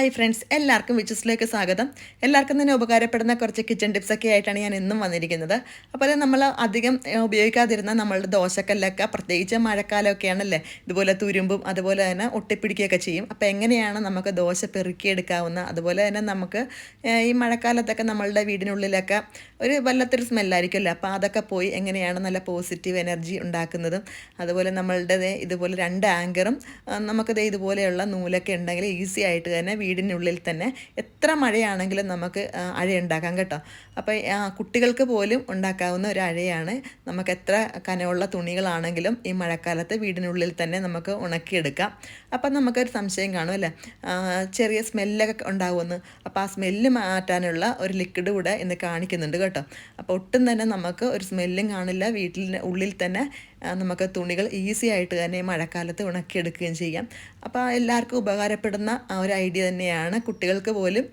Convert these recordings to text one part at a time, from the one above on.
Hi friends എല്ലാവർക്കും വിച്ചസിലേക്ക് സ്വാഗതം. എല്ലാവർക്കും തന്നെ ഉപകാരപ്പെടുന്ന കുറച്ച് കിച്ചൺ ടിപ്സ് ഒക്കെ ആയിട്ടാണ് ഞാൻ എന്നും വന്നിരിക്കുന്നത്. അപ്പോൾ നമ്മൾ അധികം ഉപയോഗിക്കാതിരുന്ന നമ്മളുടെ ദോശക്കല്ലൊക്കെ പ്രത്യേകിച്ച് മഴക്കാലമൊക്കെയാണല്ലേ? ഇതുപോലെ തുരുമ്പും അതുപോലെ തന്നെ ഒട്ടിപ്പിടിക്കുകയൊക്കെ ചെയ്യും. അപ്പോൾ എങ്ങനെയാണ് നമുക്ക് ദോശ പെറുക്കിയെടുക്കാവുന്ന? അതുപോലെ തന്നെ നമുക്ക് ഈ മഴക്കാലത്തൊക്കെ നമ്മളുടെ വീടിനുള്ളിലൊക്കെ ഒരു വല്ലാത്തൊരു സ്മെല്ലായിരിക്കുമല്ലോ? അപ്പോൾ അതൊക്കെ പോയി എങ്ങനെയാണ് നല്ല പോസിറ്റീവ് എനർജി ഉണ്ടാക്കുന്നതും അതുപോലെ നമ്മളുടെ ഇതുപോലെ രണ്ട് ആങ്കറും നമുക്കത് ഇതുപോലെയുള്ള നൂലൊക്കെ ഉണ്ടെങ്കിൽ ഈസി ആയിട്ട് തന്നെ വീടിനുള്ളിൽ തന്നെ എത്ര മഴയാണെങ്കിലും നമുക്ക് ആ, അഴ ഉണ്ടാക്കാം കേട്ടോ അപ്പോൾ കുട്ടികൾക്ക് പോലും ഉണ്ടാക്കാവുന്ന ഒരു അഴയാണ് നമുക്ക് എത്ര കനമുള്ള തുണികളാണെങ്കിലും ഈ മഴക്കാലത്ത് വീടിനുള്ളിൽ തന്നെ നമുക്ക് ഉണക്കിയെടുക്കാം. അപ്പം നമുക്കൊരു സംശയം കാണും അല്ലേ? ചെറിയ സ്മെല്ലൊക്കെ ഉണ്ടാകുമെന്ന് അപ്പോൾ ആ സ്മെല്ല് മാറ്റാനുള്ള ഒരു ലിക്വിഡ് കൂടെ ഇന്ന് കാണിക്കുന്നുണ്ട് കേട്ടോ. അപ്പോൾ ഒട്ടും തന്നെ നമുക്ക് ഒരു സ്മെല്ലും കാണില്ല. വീട്ടിൽ ഉള്ളിൽ തന്നെ നമുക്ക് തുണികൾ ഈസി ആയിട്ട് തന്നെ മഴക്കാലത്ത് ഉണക്കിയെടുക്കുകയും ചെയ്യാം. അപ്പോൾ എല്ലാവർക്കും ഉപകാരപ്പെടുന്ന ആ ഒരു ഐഡിയ തന്നെയാണ് കുട്ടികൾക്ക് പോലും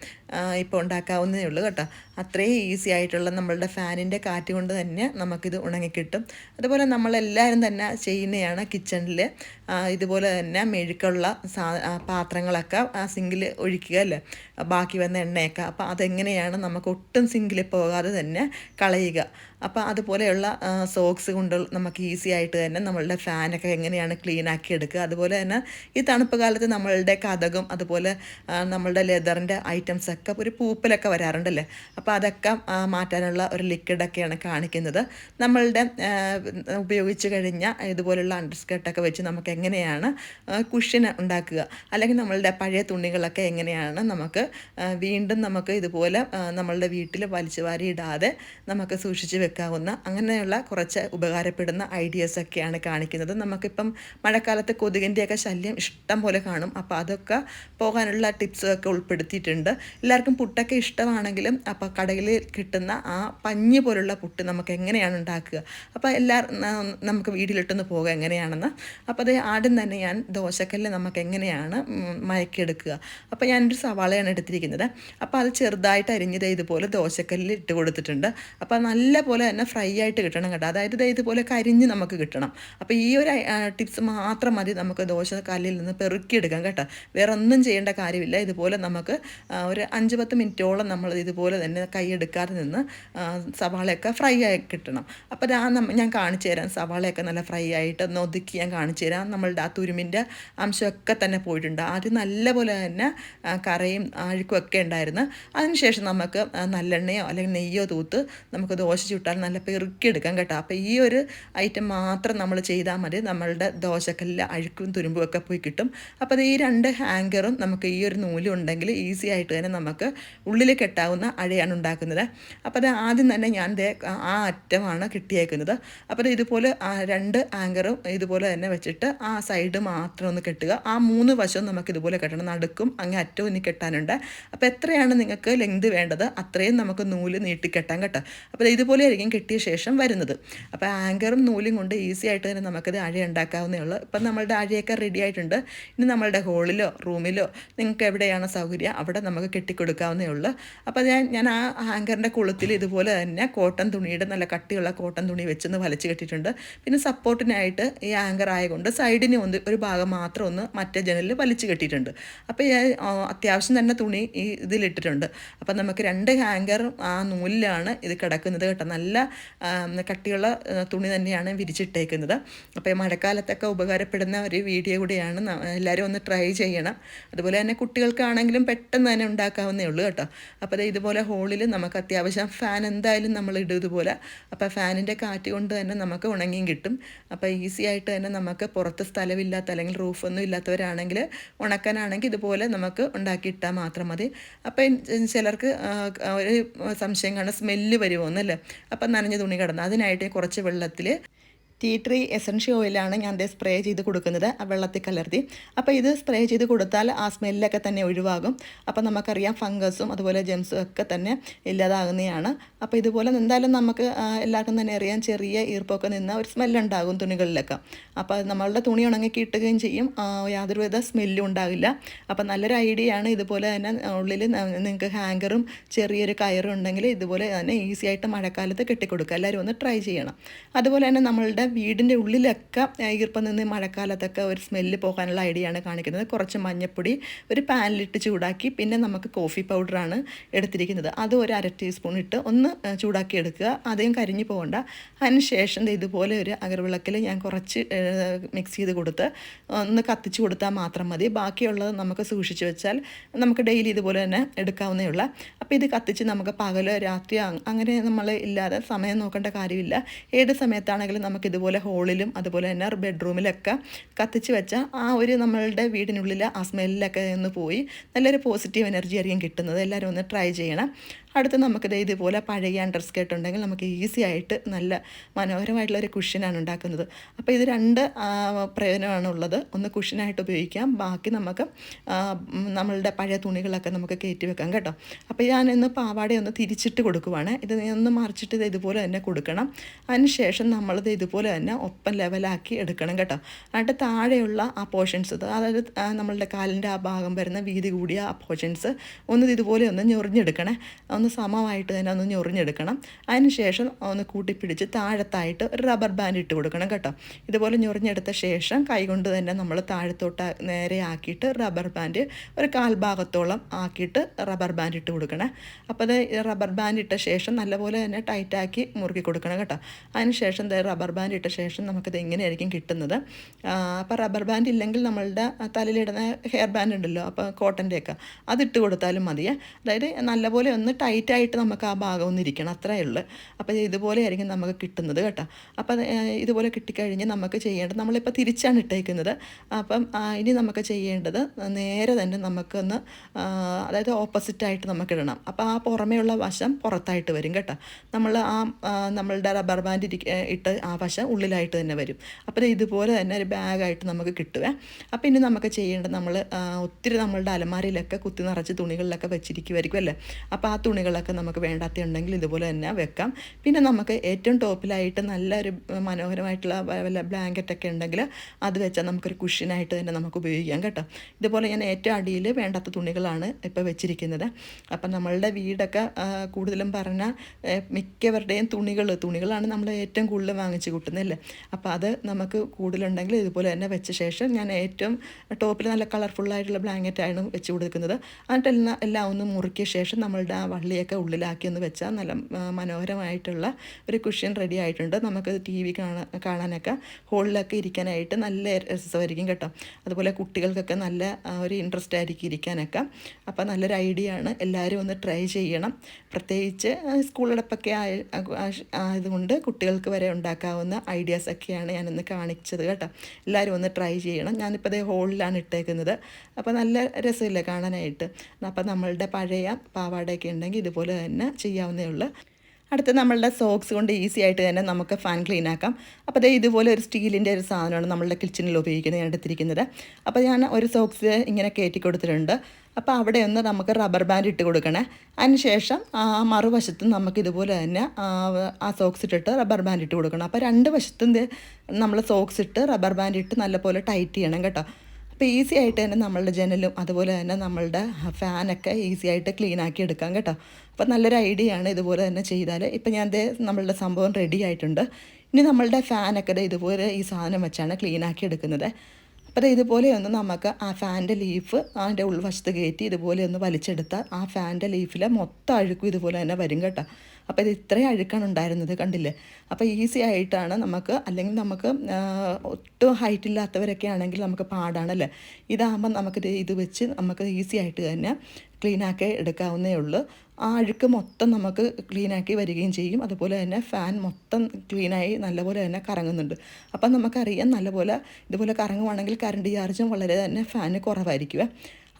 ഇപ്പോൾ ഉണ്ടാക്കാവുന്നതേ ഉള്ളൂ കേട്ടോ. അത്രയും ഈസി ആയിട്ടുള്ള നമ്മളുടെ ഫാനിന്റെ കാറ്റ് കൊണ്ട് തന്നെ നമുക്കിത് ഉണങ്ങിക്കിട്ടും. അതുപോലെ നമ്മളെല്ലാവരും തന്നെ ചെയ്യുന്നതാണ് കിച്ചണിൽ ഇതുപോലെ തന്നെ മെഴുക്കുള്ള സാ പാത്രങ്ങളൊക്കെ ആ സിങ്കിൽ ഒഴിക്കുക അല്ലേ? ബാക്കി വന്ന എണ്ണയൊക്കെ. അപ്പോൾ അതെങ്ങനെയാണ് നമുക്ക് ഒട്ടും സിങ്കിൽ പോകാതെ തന്നെ കളയുക. അപ്പോൾ അതുപോലെയുള്ള സോക്സ് കൊണ്ട് നമുക്ക് ഈസി ആയിട്ട് തന്നെ നമ്മളുടെ ഫാനൊക്കെ എങ്ങനെയാണ് ക്ലീൻ ആക്കി എടുക്കുക. അതുപോലെ തന്നെ ഈ തണുപ്പ് കാലത്ത് നമ്മളുടെ കഥകും അതുപോലെ നമ്മളുടെ ലെതറിന്റെ ഐറ്റംസ് ഒക്കെ ഒരു പൂപ്പലൊക്കെ വരാറുണ്ടല്ലേ? അപ്പോൾ അതൊക്കെ മാറ്റാനുള്ള ഒരു ലിക്വിഡൊക്കെയാണ് കാണിക്കുന്നത്. നമ്മളുടെ ഉപയോഗിച്ചു കഴിഞ്ഞ ഇതുപോലുള്ള അണ്ടർസ്കേർട്ടൊക്കെ വെച്ച് നമുക്ക് എങ്ങനെയാണ് കുഷ്യൻ ഉണ്ടാക്കുക? അല്ലെങ്കിൽ നമ്മളുടെ പഴയ തുണികളൊക്കെ എങ്ങനെയാണ് നമുക്ക് വീണ്ടും നമുക്ക് ഇതുപോലെ നമ്മളുടെ വീട്ടിൽ വലിച്ചു വാരി ഇടാതെ നമുക്ക് സൂക്ഷിച്ച് വെക്കാവുന്ന അങ്ങനെയുള്ള കുറച്ച് ഉപകാരപ്പെടുന്ന ഐഡിയാസൊക്കെയാണ് കാണിക്കുന്നത്. നമുക്കിപ്പം മഴക്കാലത്ത് കൊതുകിന്റെയൊക്കെ ശല്യം ഇഷ്ടം പോലെ കാണും. അപ്പോൾ അതൊക്കെ പോകാനുള്ള ടിപ്സൊക്കെ ഉൾപ്പെടുത്തിയിട്ടുണ്ട്. എല്ലാവർക്കും പുട്ടൊക്കെ ഇഷ്ടമാണെങ്കിലും അപ്പോൾ കടയിൽ കിട്ടുന്ന ആ പഞ്ഞി പോലുള്ള പുട്ട് നമുക്ക് എങ്ങനെയാണ് ഉണ്ടാക്കുക? അപ്പോൾ എല്ലാ നമുക്ക് വീട്ടിലിട്ടൊന്ന് പോകുക എങ്ങനെയാണെന്ന്. അപ്പോൾ അത് ആദ്യം തന്നെ ഞാൻ ദോശക്കല്ല് നമുക്ക് എങ്ങനെയാണ് മയക്കിയെടുക്കുക. അപ്പോൾ ഞാനൊരു സവാളയാണ് എടുത്തിരിക്കുന്നത്. അപ്പോൾ അത് ചെറുതായിട്ട് അരിഞ്ഞത് ഇതുപോലെ ദോശക്കല്ലിൽ ഇട്ട് കൊടുത്തിട്ടുണ്ട്. അപ്പോൾ നല്ല പോലെ തന്നെ ഫ്രൈ ആയിട്ട് കിട്ടണം കേട്ടോ. അതായത് ഇതുപോലെ കരിഞ്ഞ് നമുക്ക് കിട്ടണം. അപ്പോൾ ഈ ഒരു ടിപ്സ് മാത്രം മതി നമുക്ക് ദോശക്കല്ലിൽ നിന്ന് പെറുക്കിയെടുക്കാം കേട്ടോ. വേറെ ഒന്നും ചെയ്യേണ്ട കാര്യമില്ല. ഇതുപോലെ നമുക്ക് ഒരു അഞ്ച് പത്ത് മിനിറ്റോളം നമ്മൾ ഇതുപോലെ തന്നെ കൈയെടുക്കാതെ നിന്ന് സവാളയൊക്കെ ഫ്രൈ ആയി കിട്ടണം. അപ്പോൾ ഞാൻ കാണിച്ചു തരാം. സവാളയൊക്കെ നല്ല ഫ്രൈ ആയിട്ട് ഒന്ന് ഒതുക്കി ഞാൻ കാണിച്ചു തരാം. നമ്മളുടെ ആ തുരുമിന്റെ അംശമൊക്കെ തന്നെ പോയിട്ടുണ്ട്. ആദ്യം നല്ലപോലെ തന്നെ കറയും അഴുക്കും ഒക്കെ ഉണ്ടായിരുന്നു. അതിനുശേഷം നമുക്ക് നല്ലെണ്ണയോ അല്ലെങ്കിൽ നെയ്യോ തൂത്ത് നമുക്ക് ദോശ ചുട്ടാൽ നല്ല പെറുക്കിയെടുക്കാം കേട്ടോ. അപ്പോൾ ഈ ഒരു ഐറ്റം മാത്രം നമ്മൾ ചെയ്താൽ മതി. നമ്മളുടെ ദോശക്കല്ലിൽ അഴുക്കും തുരുമ്പും ഒക്കെ പോയി കിട്ടും. അപ്പോൾ ഈ രണ്ട് ഹാങ്കറും നമുക്ക് ഈ ഒരു നൂലും ഉണ്ടെങ്കിൽ ഈസി ആയിട്ട് തന്നെ നമുക്ക് ഉള്ളിൽ കെട്ടാവുന്ന അഴയാണ് ഉണ്ടാക്കുന്നത്. അപ്പോൾ അത് ആദ്യം തന്നെ ഞാൻ ആ- അറ്റമാണ് കിട്ടിയേക്കുന്നത്. അപ്പോൾ ഇതുപോലെ രണ്ട് ആങ്കറും ഇതുപോലെ തന്നെ വെച്ചിട്ട് ആ സൈഡ് മാത്രം ഒന്ന് കെട്ടുക. ആ മൂന്ന് വശവും നമുക്ക് ഇതുപോലെ കെട്ടണം. നടുക്കും അങ്ങ് അറ്റവും ഇനി കെട്ടാനുണ്ട്. അപ്പോൾ എത്രയാണ് നിങ്ങൾക്ക് ലെങ്ത് വേണ്ടത് അത്രയും നമുക്ക് നൂൽ നീട്ടിക്കെട്ടാൻ കേട്ടോ അപ്പോൾ ഇത് ഇതുപോലെ ആയിരിക്കും കെട്ടിയ ശേഷം വരുന്നത്. അപ്പോൾ ആങ്കറും നൂലും കൊണ്ട് ഈസി ആയിട്ട് തന്നെ നമുക്കിത് അഴ ഉണ്ടാക്കാവുന്നേ ഉള്ളൂ. ഇപ്പം നമ്മളുടെ അഴയൊക്കെ റെഡി ആയിട്ടുണ്ട്. ഇനി നമ്മളുടെ ഹോളിലോ റൂമിലോ നിങ്ങൾക്ക് എവിടെയാണ് സൗകര്യം? അവിടെ നമുക്ക് കെട്ടിക്കൊടുക്കാവുന്നേ ഉള്ളൂ അപ്പോൾ ഞാൻ ഞാൻ ആ ഹാങ്കറിന്റെ കുളത്തിൽ ഇതുപോലെ തന്നെ കോട്ടൺ തുണിയുടെ നല്ല കട്ടിയുള്ള കോട്ടൺ തുണി വെച്ചൊന്ന് വലിച്ചു കെട്ടിയിട്ടുണ്ട്. പിന്നെ സപ്പോർട്ടിനായിട്ട് ഈ ആങ്കർ ആയതുകൊണ്ട് സൈഡിന് ഒന്ന് ഒരു ഭാഗം മാത്രം ഒന്ന് മറ്റേ ജനലിൽ വലിച്ചു കെട്ടിയിട്ടുണ്ട്. അപ്പോൾ ഞാൻ അത്യാവശ്യം തന്നെ തുണി ഈ ഇതിലിട്ടിട്ടുണ്ട്. അപ്പം നമുക്ക് രണ്ട് ഹാങ്കർ ആ നൂലിലാണ് ഇത് കിടക്കുന്നത് കേട്ടോ. നല്ല കട്ടിയുള്ള തുണി തന്നെയാണ് വിരിച്ചിട്ടേക്കുന്നത്. അപ്പോൾ ഈ മഴക്കാലത്തൊക്കെ ഉപകാരപ്പെടുന്ന ഒരു വീഡിയോ കൂടിയാണ്. എല്ലാവരും ഒന്ന് ട്രൈ ചെയ്യണം. അതുപോലെ തന്നെ കുട്ടികൾക്കാണെങ്കിലും പെട്ടെന്ന് തന്നെ ഉണ്ടാക്കാവുന്നേ ഉള്ളൂ കേട്ടോ. അപ്പോൾ ഇതുപോലെ ഹോളിൽ നമുക്ക് അത്യാവശ്യം ഫാൻ എന്തായാലും നമ്മൾ ഇടും ഇതുപോലെ. അപ്പോൾ ഫാനിന്റെ കാറ്റ് കൊണ്ട് തന്നെ നമുക്ക് ഉണങ്ങിയും കിട്ടും. അപ്പോൾ ഈസി ആയിട്ട് തന്നെ നമുക്ക് പുറത്ത് സ്ഥലമില്ലാത്ത അല്ലെങ്കിൽ റൂഫൊന്നും ഇല്ലാത്തവരാണെങ്കിൽ ഉണക്കാനാണെങ്കിൽ ഇതുപോലെ നമുക്ക് ഉണ്ടാക്കിയിട്ടാൽ മാത്രം മതി. അപ്പം ചിലർക്ക് ഒരു സംശയം കാണാൻ സ്മെല്ല് വരുമോ എന്നല്ലേ അപ്പം നനഞ്ഞ തുണി കിടന്നു. അതിനായിട്ട് കുറച്ച് വെള്ളത്തിൽ ടീ ട്രീ എസൻഷ്യൽ ഓയിലാണ് ഞാൻ ദേ സ്പ്രേ ചെയ്ത് കൊടുക്കുന്നത്. ആ വെള്ളത്തിൽ കലർത്തി. അപ്പോൾ ഇത് സ്പ്രേ ചെയ്ത് കൊടുത്താൽ ആ സ്മെല്ലൊക്കെ തന്നെ ഒഴിവാകും. അപ്പോൾ നമുക്കറിയാം ഫംഗസും അതുപോലെ ജെംസും ഒക്കെ തന്നെ ഇല്ലാതാകുന്നതാണ്. അപ്പോൾ ഇതുപോലെ എന്തായാലും നമുക്ക് എല്ലാവർക്കും തന്നെ അറിയാം ചെറിയ ഈർപ്പൊക്കെ നിന്ന് ഒരു സ്മെല്ലുണ്ടാകും തുണികളിലൊക്കെ. അപ്പോൾ അത് നമ്മളുടെ തുണി ഉണങ്ങി കിട്ടുകയും ചെയ്യും. യാതൊരുവിധ സ്മെല്ലും ഉണ്ടാകില്ല. അപ്പോൾ നല്ലൊരു ഐഡിയ ആണ് ഇതുപോലെ തന്നെ ഉള്ളിൽ നിങ്ങൾക്ക് ഹാങ്കറും ചെറിയൊരു കയറും ഉണ്ടെങ്കിൽ ഇതുപോലെ തന്നെ ഈസി ആയിട്ട് മഴക്കാലത്ത് കെട്ടിക്കൊടുക്കുക. എല്ലാവരും ഒന്ന് ട്രൈ ചെയ്യണം. അതുപോലെ തന്നെ നമ്മളുടെ വീടിന്റെ ഉള്ളിലൊക്കെ ഈർപ്പം നിന്ന് മഴക്കാലത്തൊക്കെ ഒരു സ്മെല്ല് പോകാനുള്ള ഐഡിയ ആണ് കാണിക്കുന്നത്. കുറച്ച് മഞ്ഞപ്പൊടി ഒരു പാനിലിട്ട് ചൂടാക്കി പിന്നെ നമുക്ക് കോഫി പൗഡറാണ് എടുത്തിരിക്കുന്നത്. അത് ഒരു അര ടീസ്പൂൺ ഇട്ട് ഒന്ന് ചൂടാക്കി എടുക്കുക. അധികം കരിഞ്ഞു പോകണ്ട. അതിന് ശേഷം ദേ ഇതുപോലെ ഒരു അകർവിളക്കിൽ ഞാൻ കുറച്ച് മിക്സ് ചെയ്ത് കൊടുത്ത് ഒന്ന് കത്തിച്ച് കൊടുത്താൽ മാത്രം മതി. ബാക്കിയുള്ളത് നമുക്ക് സൂക്ഷിച്ച് വെച്ചാൽ നമുക്ക് ഡെയിലി ഇതുപോലെ തന്നെ എടുക്കാവുന്നേ ഉള്ളൂ. അപ്പോൾ ഇത് കത്തിച്ച് നമുക്ക് പകലോ രാത്രിയോ അങ്ങനെ നമ്മൾ ഇല്ലാതെ സമയം നോക്കേണ്ട കാര്യമില്ല. ഏത് സമയത്താണെങ്കിലും നമുക്ക് ഇതുപോലെ ഹോളിലും അതുപോലെ തന്നെ ബെഡ്റൂമിലൊക്കെ കത്തിച്ച് വെച്ച ആ ഒരു നമ്മളുടെ വീടിനുള്ളിൽ ആ സ്മെല്ലൊക്കെ ഒന്ന് പോയി നല്ലൊരു പോസിറ്റീവ് എനർജി ആയിരിക്കും കിട്ടുന്നത്. എല്ലാവരും ഒന്ന് ട്രൈ ചെയ്യണം. അടുത്ത് നമുക്കിത് ഇതുപോലെ പഴയ അണ്ടർ സ്കേർട്ട് ഉണ്ടെങ്കിൽ നമുക്ക് ഈസി ആയിട്ട് നല്ല മനോഹരമായിട്ടുള്ള ഒരു കുഷ്യനാണ് ഉണ്ടാക്കുന്നത്. അപ്പോൾ ഇത് രണ്ട് പ്രയോജനമാണ് ഉള്ളത് ഒന്ന് കുഷ്യനായിട്ട് ഉപയോഗിക്കാം. ബാക്കി നമുക്ക് നമ്മളുടെ പഴയ തുണികളൊക്കെ നമുക്ക് കയറ്റി വെക്കാം കേട്ടോ. അപ്പോൾ ഞാൻ ഇന്ന് പാവാട ഒന്ന് തിരിച്ചിട്ട് കൊടുക്കുവാണ്. ഇത് ഒന്ന് മറിച്ചിട്ട് ഇത് ഇതുപോലെ തന്നെ കൊടുക്കണം. അതിനുശേഷം ശേഷം നമ്മളിത് ഇതുപോലെ തന്നെ ഒപ്പം ലെവലാക്കി എടുക്കണം കേട്ടോ. എന്നിട്ട് താഴെയുള്ള ആ പോർഷൻസ് അതായത് നമ്മളുടെ കാലിന്റെ ആ ഭാഗം വരുന്ന വീതി കൂടിയ ആ പോർഷൻസ് ഒന്ന് ഇതുപോലെ ഒന്ന് ഞൊറിഞ്ഞെടുക്കണേ. ഒന്ന് സമമായിട്ട് തന്നെ ഒന്ന് ഞൊറിഞ്ഞെടുക്കണം. അതിനുശേഷം ഒന്ന് കൂട്ടിപ്പിടിച്ച് താഴത്തായിട്ട് ഒരു റബ്ബർ ബാൻഡ് ഇട്ട് കൊടുക്കണം കേട്ടോ. ഇതുപോലെ ഞൊറിഞ്ഞെടുത്ത ശേഷം കൈകൊണ്ട് തന്നെ നമ്മൾ താഴത്തോട്ട് നേരെ ആക്കിയിട്ട് റബ്ബർ ബാൻഡ് ഒരു കാൽഭാഗത്തോളം ആക്കിയിട്ട് റബ്ബർ ബാൻഡ് ഇട്ട് കൊടുക്കണേ. അപ്പോൾ അത് റബ്ബർ ബാൻഡ് ഇട്ട ശേഷം നല്ലപോലെ തന്നെ ടൈറ്റാക്കി മുറുക്കി കൊടുക്കണം കേട്ടോ. അതിനുശേഷം റബ്ബർ ബാൻഡ് ഇട്ട ശേഷം നമുക്കിത് ഇങ്ങനെയായിരിക്കും കിട്ടുന്നത്? അപ്പോൾ റബ്ബർ ബാൻഡ് ഇല്ലെങ്കിൽ നമ്മളുടെ തലയിലിടുന്ന ഹെയർ ബാൻഡ് ഉണ്ടല്ലോ അപ്പോൾ കോട്ടന്റെയൊക്കെ അതിട്ട് കൊടുത്താലും മതിയേ. അതായത് നല്ലപോലെ ഒന്ന് ടൈറ്റായിട്ട് നമുക്ക് ആ ഭാഗം ഒന്ന് ഇരിക്കണം. അത്രയേ ഉള്ളൂ. അപ്പോൾ ഇതുപോലെ ആയിരിക്കും നമുക്ക് കിട്ടുന്നത് കേട്ടോ. അപ്പോൾ ഇതുപോലെ കിട്ടിക്കഴിഞ്ഞ് നമുക്ക് ചെയ്യേണ്ടത് നമ്മളിപ്പോൾ തിരിച്ചാണ് ഇട്ടേക്കുന്നത്. അപ്പം ഇനി നമുക്ക് ചെയ്യേണ്ടത് നേരെ തന്നെ നമുക്കൊന്ന് അതായത് ഓപ്പോസിറ്റായിട്ട് നമുക്ക് ഇടണം അപ്പോൾ ആ പുറമേയുള്ള വശം പുറത്തായിട്ട് വരും കേട്ടോ. നമ്മൾ ആ നമ്മളുടെ റബ്ബർ ബാൻഡ് ഇട്ട് ആ വശം ഉള്ളിലായിട്ട് തന്നെ വരും. അപ്പോൾ ഇതുപോലെ തന്നെ ഒരു ബാഗായിട്ട് നമുക്ക് കിട്ടുക അപ്പോൾ ഇനി നമുക്ക് ചെയ്യേണ്ടത് നമ്മൾ ഒത്തിരി നമ്മളുടെ അലമാരയിലൊക്കെ കുത്തി നിറച്ച് തുണികളിലൊക്കെ വെച്ചിരിക്കുമായിരിക്കും അല്ലേ? അപ്പോൾ ആ തുണികളൊക്കെ നമുക്ക് വേണ്ടാത്ത ഉണ്ടെങ്കിൽ ഇതുപോലെ തന്നെ വെക്കാം. പിന്നെ നമുക്ക് ഏറ്റവും ടോപ്പിലായിട്ട് നല്ലൊരു മനോഹരമായിട്ടുള്ള വല്ല ബ്ലാങ്കറ്റൊക്കെ ഉണ്ടെങ്കിൽ അത് വെച്ചാൽ നമുക്കൊരു കുഷ്യനായിട്ട് തന്നെ നമുക്ക് ഉപയോഗിക്കാം കേട്ടോ. ഇതുപോലെ ഞാൻ ഏറ്റവും അടിയിൽ വേണ്ടാത്ത തുണികളാണ് ഇപ്പോൾ വെച്ചിരിക്കുന്നത്. അപ്പം നമ്മളുടെ വീടൊക്കെ കൂടുതലും പറഞ്ഞാൽ മിക്കവരുടെയും തുണികൾ തുണികളാണ് നമ്മൾ ഏറ്റവും കൂടുതൽ വാങ്ങിച്ച് കൂട്ടുന്നതല്ലേ അപ്പോൾ അത് നമുക്ക് കൂടുതലുണ്ടെങ്കിൽ ഇതുപോലെ തന്നെ വെച്ച ശേഷം ഞാൻ ഏറ്റവും ടോപ്പിൽ നല്ല കളർഫുള്ളായിട്ടുള്ള ബ്ലാങ്കറ്റാണ് വെച്ച് കൊടുക്കുന്നത്. എന്നിട്ട് എല്ലാം എല്ലാം ഒന്ന് മുറുക്കിയ ശേഷം നമ്മളുടെ ആ വള്ളിയൊക്കെ ഉള്ളിലാക്കി ഒന്ന് വെച്ചാൽ നല്ല മനോഹരമായിട്ടുള്ള ഒരു കുഷ്യൻ റെഡി ആയിട്ടുണ്ട്. നമുക്ക് ടി വി കാണാനൊക്കെ ഹോളിലൊക്കെ ഇരിക്കാനായിട്ട് നല്ല രസമായിരിക്കും കേട്ടോ. അതുപോലെ കുട്ടികൾക്കൊക്കെ നല്ല ഒരു ഇൻട്രസ്റ്റ് ആയിരിക്കും ഇരിക്കാനൊക്കെ. അപ്പോൾ നല്ലൊരു ഐഡിയ ആണ്. എല്ലാവരും ഒന്ന് ട്രൈ ചെയ്യണം. പ്രത്യേകിച്ച് സ്കൂളടപ്പൊക്കെ ആയതുകൊണ്ട് കുട്ടികൾക്ക് വരെ ഉണ്ടാക്കാവുന്ന ഐഡിയാസൊക്കെയാണ് ഞാനിന്ന് കാണിച്ചത് കേട്ടോ. എല്ലാവരും ഒന്ന് ട്രൈ ചെയ്യണം. ഞാനിപ്പോൾ അതേ ഹോളിലാണ് ഇട്ടേക്കുന്നത്. അപ്പോൾ നല്ല രസമില്ലേ കാണാനായിട്ട്? അപ്പം നമ്മളുടെ പഴയ പാവാടയൊക്കെ ഉണ്ടെങ്കിൽ ഇതുപോലെ തന്നെ ചെയ്യാവുന്നേ ഉള്ളൂ അടുത്ത് നമ്മളുടെ സോക്സ് കൊണ്ട് ഈസി ആയിട്ട് തന്നെ നമുക്ക് ഫാൻ ക്ലീൻ ആക്കാം. അപ്പോൾ അതേ ഇതുപോലെ ഒരു സ്റ്റീലിന്റെ ഒരു സാധനമാണ് നമ്മളുടെ കിച്ചണിൽ ഉപയോഗിക്കുന്നത് ഞാൻ എടുത്തിരിക്കുന്നത്. അപ്പോൾ ഞാൻ ഒരു സോക്സ് ഇങ്ങനെ കയറ്റി കൊടുത്തിട്ടുണ്ട്. അപ്പോൾ അവിടെ ഒന്ന് നമുക്ക് റബ്ബർ ബാൻഡ് ഇട്ട് കൊടുക്കണേ. അതിന് ശേഷം ആ മറുവശത്തും നമുക്ക് ഇതുപോലെ തന്നെ ആ സോക്സ് ഇട്ടിട്ട് റബ്ബർ ബാൻഡ് ഇട്ട് കൊടുക്കണം. അപ്പോൾ രണ്ട് വശത്തും നമ്മൾ സോക്സ് ഇട്ട് റബ്ബർ ബാൻഡ് ഇട്ട് നല്ലപോലെ ടൈറ്റ് ചെയ്യണം കേട്ടോ. അപ്പോൾ ഈസി ആയിട്ട് തന്നെ നമ്മളുടെ ജനലും അതുപോലെ തന്നെ നമ്മളുടെ ഫാനൊക്കെ ഈസി ആയിട്ട് ക്ലീൻ ആക്കി എടുക്കാം കേട്ടോ. അപ്പോൾ നല്ലൊരു ഐഡിയ ആണ് ഇതുപോലെ തന്നെ ചെയ്താൽ ഇപ്പം ഞാൻ ദേ നമ്മളുടെ സംഭവം റെഡി ആയിട്ടുണ്ട്. ഇനി നമ്മളുടെ ഫാനൊക്കെ ഇതുപോലെ ഈ സാധനം വെച്ചാണ് ക്ലീൻ ആക്കി എടുക്കുന്നത്. അപ്പോൾ ഇതുപോലെ ഒന്ന് നമുക്ക് ആ ഫാന്റെ ലീഫ് അതിന്റെ ഉൾവശത്ത് കയറ്റി ഇതുപോലെ ഒന്ന് വലിച്ചെടുത്താൽ ആ ഫാന്റെ ലീഫിലെ മൊത്തം അഴുക്കും ഇതുപോലെ തന്നെ വരും കേട്ടോ. അപ്പോൾ ഇത് ഇത്രയും അഴുക്കാണ് ഉണ്ടായിരുന്നത് കണ്ടില്ലേ? അപ്പോൾ ഈസി ആയിട്ടാണ് നമുക്ക് അല്ലെങ്കിൽ നമുക്ക് ഒട്ടും ഹൈറ്റ് ഇല്ലാത്തവരൊക്കെ ആണെങ്കിൽ നമുക്ക് പാടാണല്ലേ ഇതാകുമ്പോൾ നമുക്ക് ഇത് വെച്ച് നമുക്ക് ഈസി ആയിട്ട് തന്നെ ക്ലീനാക്കി എടുക്കാവുന്നേ ഉള്ളൂ. ആ അഴുക്ക് മൊത്തം നമുക്ക് ക്ലീനാക്കി വരികയും ചെയ്യും. അതുപോലെ തന്നെ ഫാൻ മൊത്തം ക്ലീനായി നല്ലപോലെ തന്നെ കറങ്ങുന്നുണ്ട്. അപ്പം നമുക്കറിയാം നല്ലപോലെ ഇതുപോലെ കറങ്ങുവാണെങ്കിൽ കറണ്ട് ചാർജും വളരെ തന്നെ ഫാന് കുറവായിരിക്കുമേ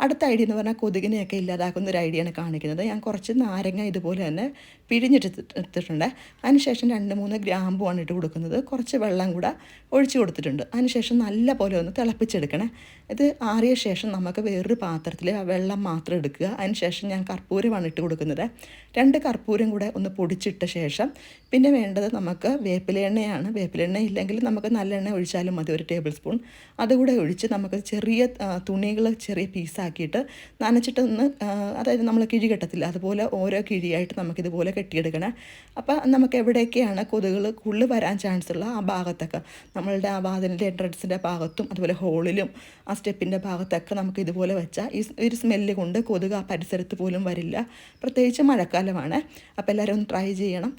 അടുത്ത ഐഡിയ എന്ന് പറഞ്ഞാൽ കൊതുകിനെയൊക്കെ ഇല്ലാതാക്കുന്ന ഒരു ഐഡിയയാണ് കാണിക്കുന്നത്. ഞാൻ കുറച്ച് നാരങ്ങ ഇതുപോലെ തന്നെ പിഴിഞ്ഞിട്ടെടുത്തിട്ടുണ്ട് അതിനുശേഷം രണ്ട് മൂന്ന് ഗ്രാമ്പുമാണ് ഇട്ട് കൊടുക്കുന്നത്. കുറച്ച് വെള്ളം കൂടെ ഒഴിച്ച് കൊടുത്തിട്ടുണ്ട്. അതിനുശേഷം നല്ല പോലെ ഒന്ന് തിളപ്പിച്ചെടുക്കണേ. ഇത് ആറിയ ശേഷം നമുക്ക് വേറൊരു പാത്രത്തിൽ ആ വെള്ളം മാത്രം എടുക്കുക. അതിനുശേഷം ഞാൻ കർപ്പൂരമാണ് ഇട്ട് കൊടുക്കുന്നത്. രണ്ട് കർപ്പൂരം കൂടെ ഒന്ന് പൊടിച്ചിട്ട ശേഷം പിന്നെ വേണ്ടത് നമുക്ക് വേപ്പില എണ്ണയാണ്. വേപ്പില എണ്ണ ഇല്ലെങ്കിൽ നമുക്ക് നല്ല എണ്ണ ഒഴിച്ചാലും മതി. ഒരു ടേബിൾ സ്പൂൺ. അതുകൂടെ ഒഴിച്ച് നമുക്ക് ചെറിയ തുണികൾ ചെറിയ പീസാക്കി ആക്കിയിട്ട് നനച്ചിട്ടൊന്ന് അതായത് നമ്മൾ കിഴി കെട്ടത്തില്ല അതുപോലെ ഓരോ കിഴിയായിട്ട് നമുക്കിതുപോലെ കെട്ടിയെടുക്കണം. അപ്പോൾ നമുക്ക് എവിടെയൊക്കെയാണ് കൊതുകൾ കൂടുതൽ വരാൻ ചാൻസ് ഉള്ള ആ ഭാഗത്തൊക്കെ? നമ്മളുടെ ആ വാതിലിന്റെ എൻട്രൻസിന്റെ ഭാഗത്തും അതുപോലെ ഹോളിലും ആ സ്റ്റെപ്പിന്റെ ഭാഗത്തൊക്കെ നമുക്ക് ഇതുപോലെ വെച്ചാൽ ഈ ഒരു സ്മെല്ല് കൊണ്ട് കൊതുക് ആ പരിസരത്ത് പോലും വരില്ല. പ്രത്യേകിച്ച് മഴക്കാലമാണ്. അപ്പോൾ എല്ലാവരും ഒന്ന് ട്രൈ ചെയ്യണം.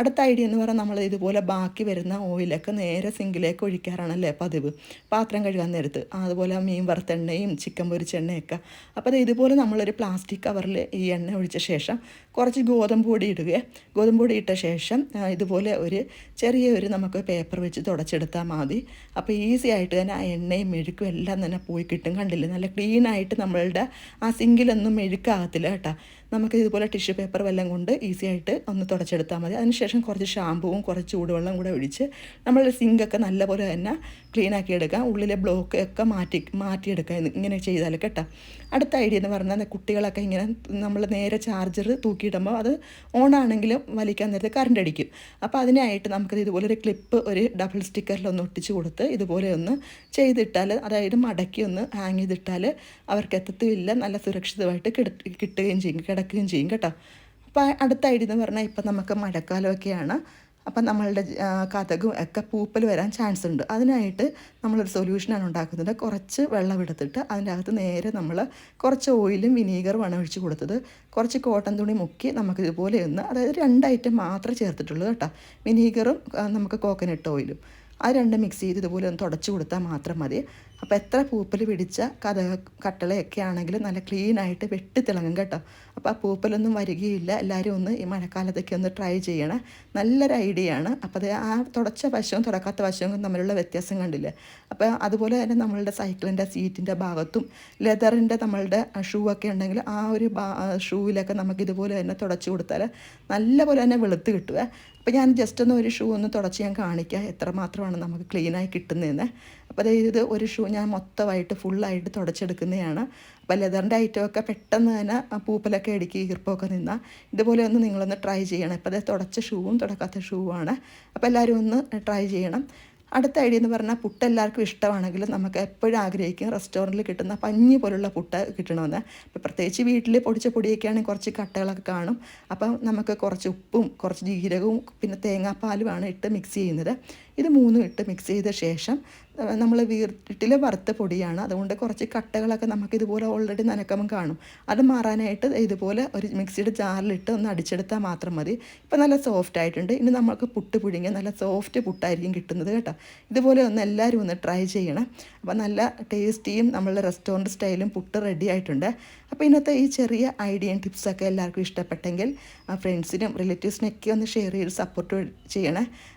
അടുത്ത ഐഡിയ എന്ന് പറഞ്ഞാൽ നമ്മൾ ഇതുപോലെ ബാക്കി വരുന്ന ഓയിലൊക്കെ നേരെ സിങ്കിലേക്ക് ഒഴിക്കാറാണല്ലേ പതിവ്. പാത്രം കഴുകാൻ നേരത്ത്. അതുപോലെ മീൻ വറുത്തെണ്ണയും ചിക്കൻ പൊരിച്ച എണ്ണയൊക്കെ അപ്പോൾ അത് ഇതുപോലെ നമ്മളൊരു പ്ലാസ്റ്റിക് കവറിൽ ഈ എണ്ണ ഒഴിച്ച ശേഷം കുറച്ച് ഗോതമ്പ് പൊടി ഇടുക. ഗോതമ്പ് പൊടി ഇട്ട ശേഷം ഇതുപോലെ ഒരു ചെറിയ ഒരു നമുക്ക് പേപ്പർ വെച്ച് തുടച്ചെടുത്താൽ മതി. അപ്പോൾ ഈസി ആയിട്ട് തന്നെ ആ എണ്ണയും മെഴുക്കും എല്ലാം തന്നെ പോയി കിട്ടും കണ്ടില്ലേ? നല്ല ക്ലീനായിട്ട് നമ്മളുടെ ആ സിങ്കിലൊന്നും മെഴുക്കാകത്തില്ല കേട്ടോ. നമുക്ക് ഇതുപോലെ ടിഷ്യൂ പേപ്പർ വെല്ലം കൊണ്ട് ഈസി ആയിട്ട് ഒന്ന് തുടച്ചെടുത്താൽ മതി. അതിനുശേഷം കുറച്ച് ഷാമ്പുവും കുറച്ച് ചൂടുവെള്ളം കൂടെ ഒഴിച്ച് നമ്മളുടെ സിങ്കൊക്കെ നല്ലപോലെ തന്നെ ക്ലീൻ ആക്കി എടുക്കാം ഉള്ളിലെ ബ്ലോക്ക് ഒക്കെ മാറ്റി മാറ്റിയെടുക്കാം ഇങ്ങനെ ചെയ്താൽ കേട്ടോ. അടുത്ത ഐഡിയ എന്ന് പറഞ്ഞാൽ കുട്ടികളൊക്കെ ഇങ്ങനെ നമ്മൾ നേരെ ചാർജർ തൂക്കിയിടുമ്പോൾ അത് ഓൺ ആണെങ്കിലും വലിക്കാൻ നേരത്തെ കറണ്ട് അടിക്കും. അപ്പോൾ അതിനായിട്ട് നമുക്കത് ഇതുപോലെ ഒരു ക്ലിപ്പ് ഒരു ഡബിൾ സ്റ്റിക്കറിൽ ഒന്ന് ഒട്ടിച്ച് കൊടുത്ത് ഇതുപോലെ ഒന്ന് ചെയ്തിട്ടാൽ അതായത് മടക്കി ഒന്ന് ഹാങ് ചെയ്തിട്ടാൽ അവർക്ക് എത്തത്തുമില്ല. നല്ല സുരക്ഷിതമായിട്ട് കിട്ടുകയും ചെയ്യും. കിടക്കുകയും ചെയ്യും കേട്ടോ. അപ്പോൾ അടുത്ത ഐഡിയ എന്ന് പറഞ്ഞാൽ ഇപ്പം നമുക്ക് മഴക്കാലമൊക്കെയാണ്. അപ്പം നമ്മളുടെ കഥകും ഒക്കെ പൂപ്പൽ വരാൻ ചാൻസ് ഉണ്ട്. അതിനായിട്ട് നമ്മളൊരു സൊല്യൂഷനാണ് ഉണ്ടാക്കുന്നത്. കുറച്ച് വെള്ളം എടുത്തിട്ട് അതിന്റെ അകത്ത് നേരെ നമ്മൾ കുറച്ച് ഓയിലും വിനീഗറുമാണ് ഒഴിച്ച് കൊടുത്തത്. കുറച്ച് കോട്ടൺ തുണി മുക്കി നമുക്ക് ഇതുപോലെ ഒന്ന് അതായത് രണ്ട് ഐറ്റം മാത്രമേ ചേർത്തിട്ടുള്ളൂ കേട്ടോ. വിനീഗറും നമുക്ക് കോക്കനട്ട് ഓയിലും അത് രണ്ട് മിക്സ് ചെയ്ത് ഇതുപോലെ ഒന്ന് തുടച്ച് കൊടുത്താൽ മാത്രം മതി. അപ്പോൾ എത്ര പൂപ്പൽ പിടിച്ച കഥ കട്ടളയൊക്കെ ആണെങ്കിലും നല്ല ക്ലീൻ ആയിട്ട് വെട്ടിത്തിളങ്ങും കേട്ടോ. അപ്പോൾ ആ പൂപ്പലൊന്നും വരികയില്ല. എല്ലാവരും ഒന്ന് ഈ മഴക്കാലത്തൊക്കെ ഒന്ന് ട്രൈ ചെയ്യണം. നല്ലൊരു ഐഡിയ ആണ്. അപ്പോൾ അത് ആ തുടച്ച വശവും തുടക്കാത്ത വശവും തമ്മിലുള്ള വ്യത്യാസം കണ്ടില്ലേ? അപ്പോൾ അതുപോലെ തന്നെ നമ്മളുടെ സൈക്കിളിന്റെ സീറ്റിന്റെ ഭാഗത്തും ലെതറിന്റെ നമ്മളുടെ ഷൂ ഒക്കെ ഉണ്ടെങ്കിൽ ആ ഒരു ഷൂവിലൊക്കെ നമുക്ക് ഇതുപോലെ തന്നെ തുടച്ചു കൊടുത്താൽ നല്ലപോലെ തന്നെ വെളുത്ത് കിട്ടുക അപ്പോൾ ഞാൻ ജസ്റ്റ് ഒന്ന് ഒരു ഷൂ ഒന്ന് തുടച്ച് ഞാൻ കാണിക്കാം. എത്രമാത്രമാണ് നമുക്ക് ക്ലീനായി കിട്ടുന്നതെന്ന്. അപ്പോൾ ഇത് ഒരു ഷൂ ഞാൻ മൊത്തമായിട്ട് ഫുള്ളായിട്ട് തുടച്ചെടുക്കുന്നതാണ്. അപ്പോൾ ലെതറിന്റെ ഐറ്റമൊക്കെ പെട്ടെന്ന് തന്നെ പൂപ്പലൊക്കെ ഇടുക്കി ഈർപ്പമൊക്കെ നിന്നാൽ ഇതുപോലെ ഒന്ന് നിങ്ങളൊന്ന് ട്രൈ ചെയ്യണം. ഇപ്പോൾ അത് തുടച്ച ഷൂവും തുടക്കാത്ത ഷൂവാണ് അപ്പോൾ എല്ലാവരും ഒന്ന് ട്രൈ ചെയ്യണം. അടുത്ത ഐഡിയ എന്ന് പറഞ്ഞാൽ പുട്ട് എല്ലാവർക്കും ഇഷ്ടമാണെങ്കിലും നമുക്ക് എപ്പോഴും ആഗ്രഹിക്കും റെസ്റ്റോറന്റിൽ കിട്ടുന്ന പഞ്ഞി പോലുള്ള പുട്ട് കിട്ടണമെന്ന്. അപ്പോൾ പ്രത്യേകിച്ച് വീട്ടിൽ പൊടിച്ച പൊടിയൊക്കെ ആണെങ്കിൽ കുറച്ച് കട്ടകളൊക്കെ കാണും. അപ്പം നമുക്ക് കുറച്ച് ഉപ്പും കുറച്ച് ജീരകവും പിന്നെ തേങ്ങാപ്പാലുമാണ് ഇട്ട് മിക്സ് ചെയ്യുന്നത്. ഇത് മൂന്നും ഇട്ട് മിക്സ് ചെയ്ത ശേഷം നമ്മൾ വീട്ടിൽ വറുത്ത പൊടിയാണ്. അതുകൊണ്ട് കുറച്ച് കട്ടകളൊക്കെ നമുക്ക് ഇതുപോലെ ഓൾറെഡി നനക്കമം കാണും. അത് മാറാനായിട്ട് ഇതുപോലെ ഒരു മിക്സിയുടെ ജാറിലിട്ട് ഒന്ന് അടിച്ചെടുത്താൽ മാത്രം മതി. ഇപ്പം നല്ല സോഫ്റ്റ് ആയിട്ടുണ്ട്. ഇനി നമുക്ക് പുട്ട് പുഴുങ്ങിയ നല്ല സോഫ്റ്റ് പുട്ടായിരിക്കും കിട്ടുന്നത് കേട്ടോ. ഇതുപോലെ ഒന്ന് എല്ലാവരും ഒന്ന് ട്രൈ ചെയ്യണം. അപ്പോൾ നല്ല ടേസ്റ്റിയും നമ്മളുടെ റെസ്റ്റോറന്റ് സ്റ്റൈലും പുട്ട് റെഡി ആയിട്ടുണ്ട്. അപ്പോൾ ഇന്നത്തെ ഈ ചെറിയ ഐഡിയയും ടിപ്സൊക്കെ എല്ലാവർക്കും ഇഷ്ടപ്പെട്ടെങ്കിൽ ഫ്രണ്ട്സിനും റിലേറ്റീവ്സിനൊക്കെ ഒന്ന് ഷെയർ ചെയ്ത് സപ്പോർട്ട് ചെയ്യണേ.